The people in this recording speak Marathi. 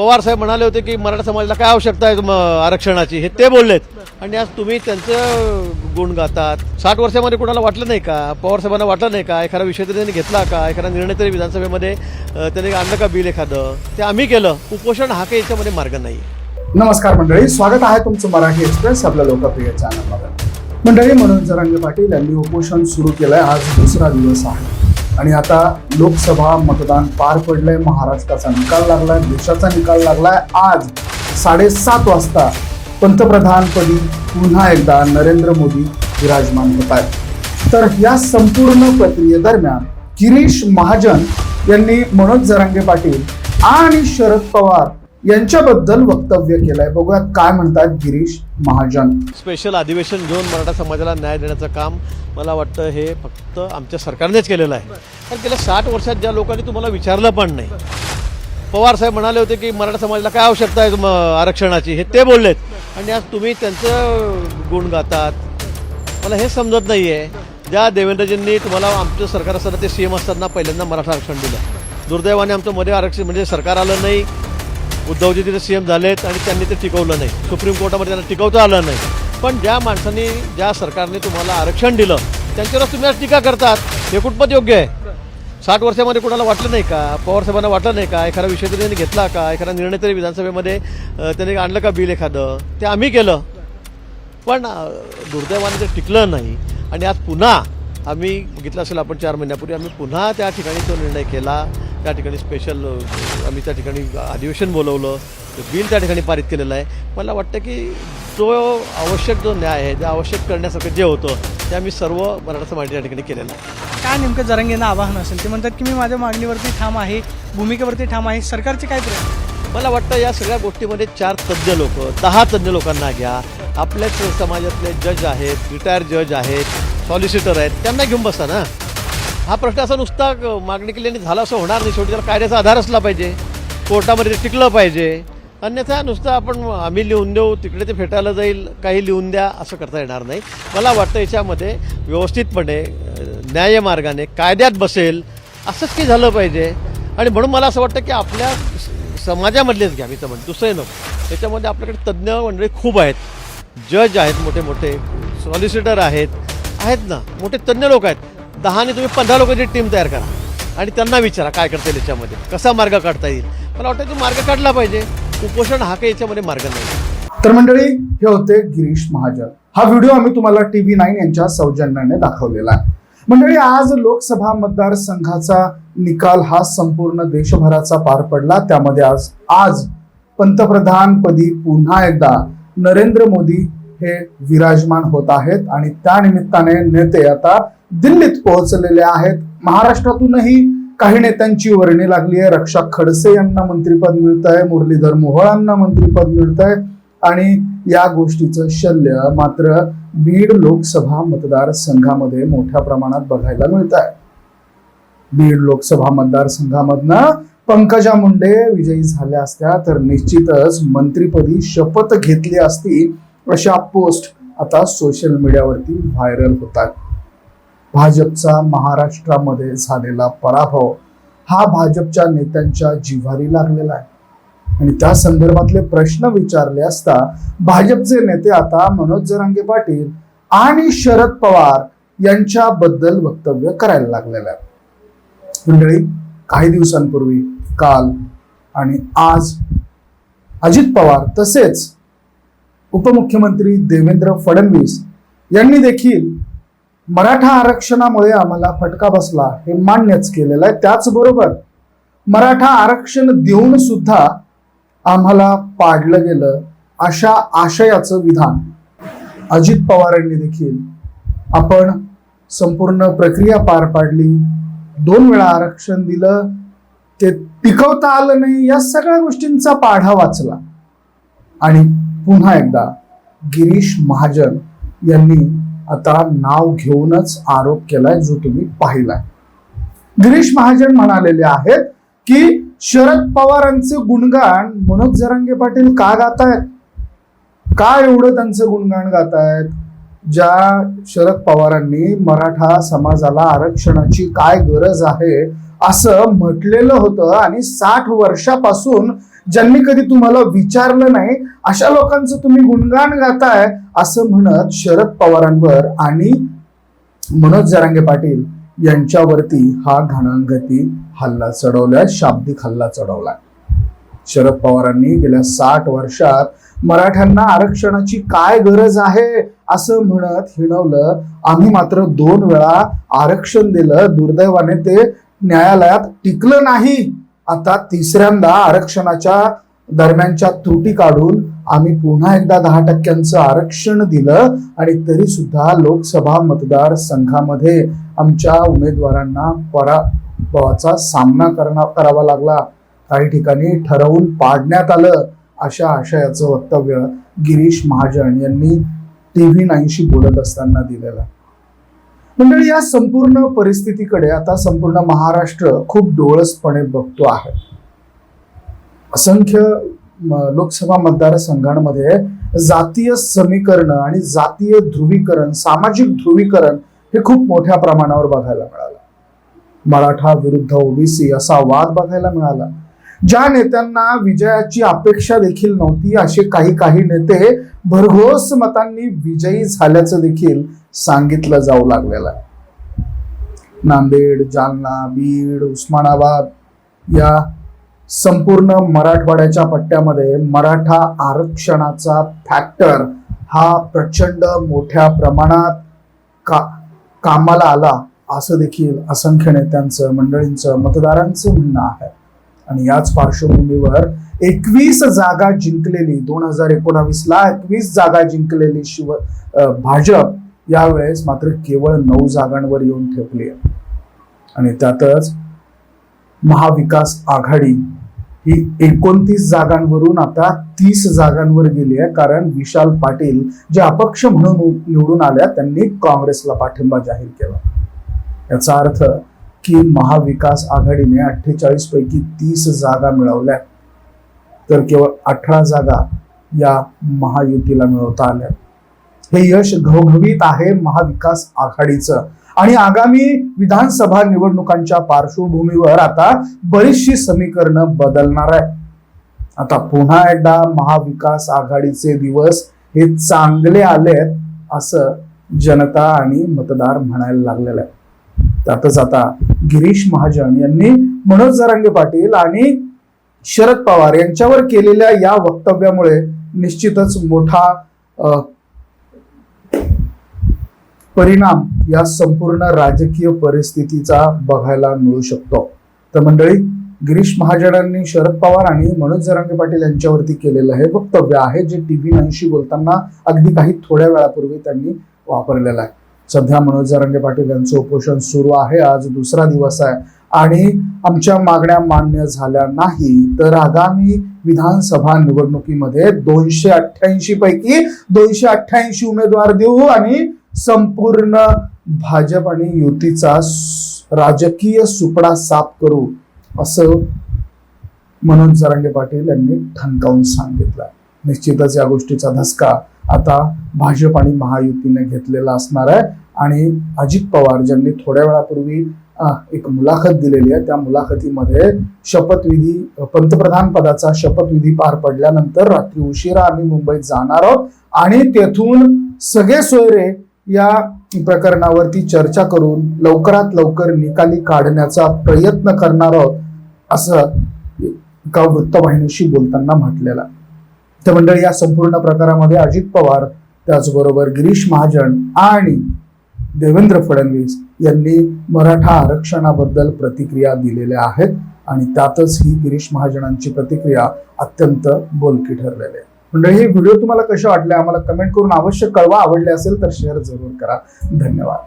पवार साहेब म्हणाले होते की मराठा समाजाला काय आवश्यकता आहे आरक्षणाची? हे ते बोललेत. आणि आज तुम्ही त्यांचं गुण गातात. साठ वर्षामध्ये कुणाला वाटलं नाही का? पवार साहेबांना वाटलं नाही का? एखादा विषय तरी त्यांनी घेतला का? एखादा निर्णय तरी विधानसभेमध्ये त्यांनी आणलं का बिल एखादं? ते आम्ही केलं. उपोषण हा काही याच्यामध्ये मार्ग नाही. नमस्कार मंडळी. स्वागत आहे तुमचं मराठी एक्सप्रेस आपल्या लोकप्रिय चॅनलमध्ये मंडळी मनोज जरांगे पाटील यांनी उपोषण सुरू केलंय. आज दुसरा दिवस आहे. आणि आता लोकसभा मतदान पार पडलंय महाराष्ट्राचा निकाल लागलाय देशाचा निकाल लागलाय. आज साडेसात वाजता पंतप्रधानपदी पुन्हा एकदा नरेंद्र मोदी विराजमान होत आहेत. तर या संपूर्ण प्रक्रियेदरम्यान गिरीश महाजन यांनी मनोज जरांगे पाटील आणि शरद पवार यांच्याबद्दल वक्तव्य केलंय. बघूयात काय म्हणतात गिरीश महाजन. स्पेशल अधिवेशन घेऊन मराठा समाजाला न्याय देण्याचं काम मला वाटतं हे फक्त आमच्या सरकारनेच केलेलं आहे. कारण गेल्या साठ वर्षात ज्या लोकांनी तुम्हाला विचारलं पण नाही. पवार साहेब म्हणाले होते की मराठा समाजाला काय आवश्यकता आहे आरक्षणाची? हे ते बोललेत. आणि आज तुम्ही त्यांचं गुण गातात. मला हे समजत नाही आहे ज्या देवेंद्रजींनी तुम्हाला आमचं सरकार असताना ते सी एम असताना पहिल्यांदा मराठा आरक्षण दिलं. दुर्दैवाने आमचं मध्ये आरक्षण म्हणजे सरकार आलं नाही. उद्धवजी तिथे सी एम झालेत आणि त्यांनी ते टिकवलं नाही. सुप्रीम कोर्टामध्ये त्यांना टिकवता आलं नाही. पण ज्या माणसांनी ज्या सरकारने तुम्हाला आरक्षण दिलं त्यांच्यावर तुम्ही आज टीका करतात. हे कुठपत योग्य आहे? साठ वर्षामध्ये कुणाला वाटलं नाही का? पवार साहेबांना वाटलं नाही का? एखादा विषय तरी त्यांनी घेतला का? एखादा निर्णय तरी विधानसभेमध्ये त्यांनी आणलं का बिल एखादं? ते आम्ही केलं. पण दुर्दैवाने ते टिकलं नाही. आणि आज पुन्हा आम्ही बघितलं असेल आपण चार महिन्यापूर्वी आम्ही पुन्हा त्या ठिकाणी तो निर्णय केला. त्या ठिकाणी स्पेशल आम्ही त्या ठिकाणी अधिवेशन बोलवलं. बिल त्या ठिकाणी पारित केलेलं आहे. मला वाटतं की तो आवश्यक जो न्याय आहे जे आवश्यक करण्यासारखं जे होतं ते आम्ही सर्व मराठा समाजाच्या त्या ठिकाणी केलेलं आहे. काय नेमकं जरंगेंना आवाहन असेल? ते म्हणतात की मी माझ्या मागणीवरती ठाम आहे भूमिकेवरती ठाम आहे. सरकारचे काय प्रयत्न? मला वाटतं या सगळ्या गोष्टीमध्ये चार तज्ज्ञ लोक दहा तज्ज्ञ लोकांना घ्या. आपल्याच समाजातले जज आहेत रिटायर जज आहेत सॉलिसिटर आहेत त्यांना घेऊन बसा ना. हा प्रश्न असा नुसता मागणी केल्याने झाला असं होणार नाही. शेवटी त्याला कायद्याचा आधार असला पाहिजे. कोर्टामध्ये ते टिकलं पाहिजे. अन्यथा नुसतं आपण आम्ही लिहून देऊ तिकडे ते फेटायला जाईल काही लिहून द्या असं करता येणार नाही. मला वाटतं याच्यामध्ये व्यवस्थितपणे न्यायमार्गाने कायद्यात बसेल असंच की झालं पाहिजे. आणि म्हणून मला असं वाटतं की आपल्या स- समाजामधलेच घ्या मी तर म्हणतो. दुसरे नको. त्याच्यामध्ये आपल्याकडे तज्ज्ञ मंडळी खूप आहेत. जज आहेत मोठे मोठे सॉलिसिटर आहेत. आहेत ना. मोठे तज्ज्ञ लोक आहेत. दहाने तुम्ही पंधरा लोकांची टीम तयार करा. आणि त्यांना विचारा काय करता येईल याच्यामध्ये कसा मार्ग काढता येईल. मला वाटतं तो मार्ग काढला पाहिजे. कुपोषण हा काही याच्यामध्ये मार्ग नाही. तर मंडळी हे होते गिरीश महाजन. हा व्हिडिओ आम्ही तुम्हाला टीव्ही नाईन यांच्या सौजन्याने दाखवलेला आहे. मंडळी आज लोकसभा मतदारसंघाचा निकाल हा संपूर्ण देशभराचा पार पडला. त्यामध्ये आज आज पंतप्रधानपदी पुन्हा एकदा नरेंद्र मोदी हे विराजमान होत आहेत आणि त्या निमित्ताने नेते आता दिल्लीत पोहोचलेले आहेत. महाराष्ट्रातूनही काही नेत्यांची वर्णी लागली आहे. रक्षा खडसे यांना मंत्रीपद मिळत आहे मुरलीधर मोहोळांना मंत्रीपद मिळत आहे आणि या गोष्टीचं शल्य मात्र बीड लोकसभा मतदारसंघामध्ये मोठ्या प्रमाणात बघायला मिळत आहे बीड लोकसभा मतदारसंघामधनं पंकजा मुंडे विजयी झाल्या असत्या तर निश्चितच मंत्रीपदी शपथ घेतली असती. अशा पोस्ट आता सोशल मीडियावरती व्हायरल होतात. भाजपचा महाराष्ट्रामध्ये झालेला पराभव हा भाजपच्या नेत्यांच्या जिव्हारी लागलेला आहे. आणि त्या संदर्भातले प्रश्न विचारले असता भाजपचे नेते आता मनोज जरांगे पाटील आणि शरद पवार यांच्याबद्दल वक्तव्य करायला लागलेलं आहे मंडळी काही दिवसांपूर्वी काल आणि आज अजित पवार तसेच उपमुख्यमंत्री देवेंद्र फडणवीस यांनी देखील मराठा आरक्षणामुळे आम्हाला फटका बसला हे मान्यच केलेलं आहे. त्याचबरोबर मराठा आरक्षण देऊन सुद्धा आम्हाला पाडलं गेलं अशा आशयाचं विधान. अजित पवारांनी देखील आपण संपूर्ण प्रक्रिया पार पाडली. दोन वेळा आरक्षण दिलं. ते टिकवता आलं नाही. या सगळ्या गोष्टींचा पाढा वाचला. आणि पुन्हा एकदा गिरीश महाजन यांनी आता नाव घेऊनच आरोप केलाय जो तुम्ही पाहिलाय. गिरीश महाजन म्हणालेले आहेत की शरद पवारांचे गुणगान मनोज जरांगे पाटील का गातायत? का एवढं त्यांचं गुणगान गातायत? ज्या शरद पवारांनी मराठा समाजाला आरक्षणाची काय गरज आहे असं म्हटलेलं होतं आणि साठ वर्षापासून ज्यांनी कधी तुम्हाला विचारलं नाही अशा लोकांचं तुम्ही गुणगान गाताय असं म्हणत शरद पवारांवर आणि मनोज जरांगे पाटील यांच्यावरती हा घणांगती हल्ला चढवलाय शाब्दिक हल्ला चढवलाय. शरद पवारांनी गेल्या साठ वर्षात मराठ्यांना आरक्षणाची काय गरज आहे असं म्हणत हिणवलं. आम्ही मात्र दोन वेळा आरक्षण दिलं दुर्दैवाने ते न्यायालयात टिकलं नाही. आता तिसऱ्यांदा आरक्षणाच्या दरम्यानच्या त्रुटी काढून आम्ही पुन्हा एकदा दहा टक्क्यांचं आरक्षण दिलं आणि तरी सुद्धा लोकसभा मतदार संघामध्ये आमच्या उमेदवारांना पराभवाचा सामना करणा करावा लागला. काही ठिकाणी ठरवून पाडण्यात आलं अशा आशयाचं वक्तव्य गिरीश महाजन यांनी टीव्ही नाईनशी बोलत असताना दिलेलं. मंडळी या संपूर्ण परिस्थितीकडे आता संपूर्ण महाराष्ट्र खूप डोळसपणे बघतो आहे. असंख्य लोकसभा मतदारसंघांमध्ये जातीय समीकरण आणि जातीय ध्रुवीकरण सामाजिक ध्रुवीकरण हे खूप मोठ्या प्रमाणावर बघायला मिळालं. मराठा विरुद्ध ओबीसी असा वाद बघायला मिळाला. ज्या नेत्यांना विजयाची अपेक्षा देखील नव्हती असे काही काही नेते भरघोस मतांनी विजयी झाल्याचं देखील सांगितलं जाऊ लागलेलं आहे. नांदेड जालना बीड उस्मानाबाद या संपूर्ण मराठवाड्याच्या पट्ट्यामध्ये मराठा आरक्षणाचा फॅक्टर हा प्रचंड मोठ्या प्रमाणात का कामाला आला असं देखील असंख्य नेत्यांचं मंडळींचं मतदारांचं म्हणणं आहे. आणि याच पार्श्वभूमीवर एकवीस जागा जिंकलेली दोन हजार एकोणावीस ला एकवीस जागा जिंकलेली शिव भाजप यावेळेस मात्र केवळ नऊ जागांवर येऊन ठेपली आहे. आणि त्यातच महाविकास आघाडी ही एकोणतीस जागांवरून आता तीस जागांवर गेली आहे कारण विशाल पाटील जे अपक्ष म्हणून निवडून आल्या त्यांनी काँग्रेसला पाठिंबा जाहीर केला. याचा अर्थ की महाविकास आघाडीने अठ्ठेचाळीस पैकी तीस जागा मिळवल्या. तर केवळ अठरा जागा या महायुतीला मिळवता आल्या. हे यश घवघवीत आहे महाविकास आघाडीचं. आणि आगामी विधानसभा निवडणुकांच्या पार्श्वभूमीवर आता बरीचशी समीकरणं बदलणार आहे आता पुन्हा एकदा महाविकास आघाडीचे दिवस हे चांगले आलेत असं जनता आणि मतदार म्हणायला लागलेलं आहे त्यातच आता गिरीश महाजन यांनी मनोज जरांगे पाटील आणि शरद पवार यांच्यावर केलेल्या या वक्तव्यामुळे निश्चितच मोठा परिणाम या संपूर्ण राजकीय परिस्थितीचा बघायला मिळू शकतो. तर मंडळी गिरीश महाजनांनी शरद पवार आणि मनोज जरांगे पाटील यांच्यावरती केलेलं हे वक्तव्य आहे जे टीव्ही नाईनशी बोलताना अगदी काही थोड्या वेळापूर्वी त्यांनी वापरलेलं आहे. सध्या मनोज जरांगे पाटील यांचं उपोषण सुरू आहे. आज दुसरा दिवस आहे. आणि आमच्या मागण्या मान्य झाल्या नाही तर आगामी विधानसभा निवडणुकीमध्ये दोनशे अठ्ठ्याऐंशी पैकी दोनशे अठ्ठ्याऐंशी उमेदवार देऊ आणि संपूर्ण भाजप आणि युतीचा राजकीय सुपडा साफ करू असं मनोज जरांगे पाटील यांनी ठणकावून सांगितलं. निश्चितच या गोष्टीचा धसका आता भाजप आणि महायुतीने घेतलेला असणार आहे. आणि अजित पवार ज्यांनी थोड्या वेळापूर्वी एक मुलाखत दिलेली आहे. त्या मुलाखतीमध्ये शपथविधी पंतप्रधान पदाचा शपथविधी पार पडल्यानंतर रात्री उशिरा आम्ही मुंबईत जाणार आहोत. आणि तेथून सगळे सोयरे या प्रकरणावरती चर्चा करून लवकरात लवकर निकाली काढण्याचा प्रयत्न करणार आहोत असं एका वृत्तवाहिनीशी बोलताना म्हटलेलं आहे. तर मंडळी या संपूर्ण प्रकारामध्ये अजित पवार त्याचबरोबर गिरीश महाजन आणि देवेंद्र फडणवीस यांनी मराठा आरक्षणाबद्दल प्रतिक्रिया दिलेल्या आहेत आणि त्यातच ही गिरीश महाजनांची प्रतिक्रिया अत्यंत बोलकी ठरलेली आहे. मंडळी हे व्हिडिओ तुम्हाला कसे वाटले? आम्हाला कमेंट करून अवश्य कळवा. आवडले असेल तर शेअर जरूर करा. धन्यवाद.